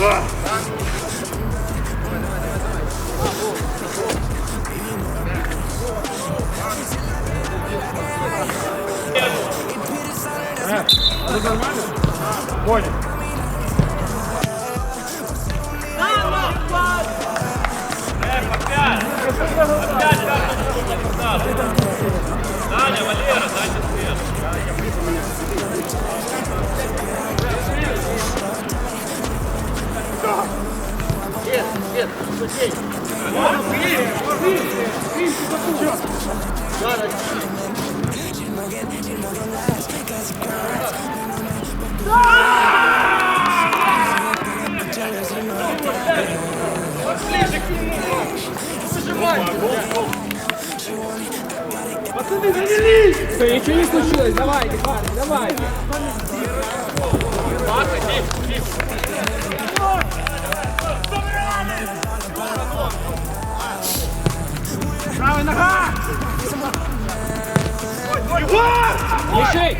Два. Понял. Даня, Валера, дайте свет. Нет, нет, сутей. Вон, вон, вон, вон, вон, вон, вон, вон, Все, ничего не случилось, давайте, парни, давайте. Правая нога! Мишей!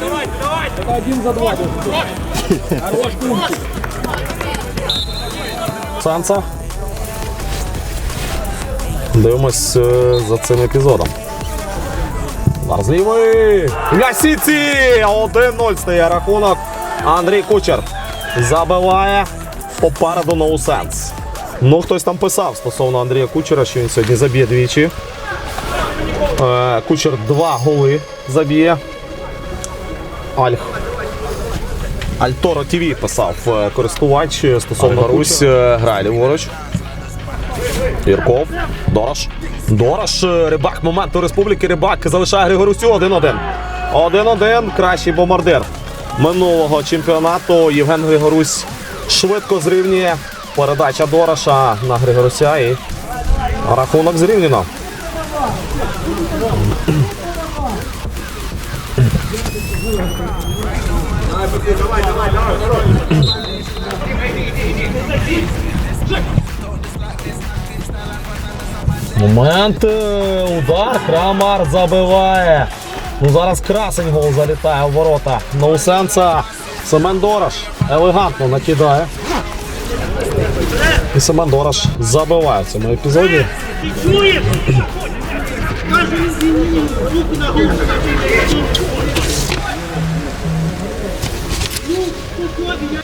Давайте, давайте. Это один за два. Хорош, пунктик. Санса. Дивимось е, за цим епізодом. Лівої. Лясіці! 1-0 стає рахунок. Андрій Кучер забиває попереду ноусенс. Ну, хтось там писав стосовно Андрія Кучера, що він сьогодні заб'є двічі. Е, Кучер два голи заб'є. Альх. Альторо ТВ писав е, користувач е, стосовно Русь грає ліворуч. Ірков. Дорош. е, Рибак. Момент у Республіки Рибак залишає Григорусю 1-1. 1-1. Кращий бомбардир минулого чемпіонату. Євген Григорусь швидко зрівнює. Передача Дороша на Григоруся і рахунок зрівняно. Момент. е, Удар. Крамар забиває. Ну зараз красень гол залітає в ворота. Ноусенса. Семен Дорож елегантно накидає. І Семен Дорож забиває в цьому епізоді. Чуєш? Кажу, извини, руку на голову. Ну, уходи, я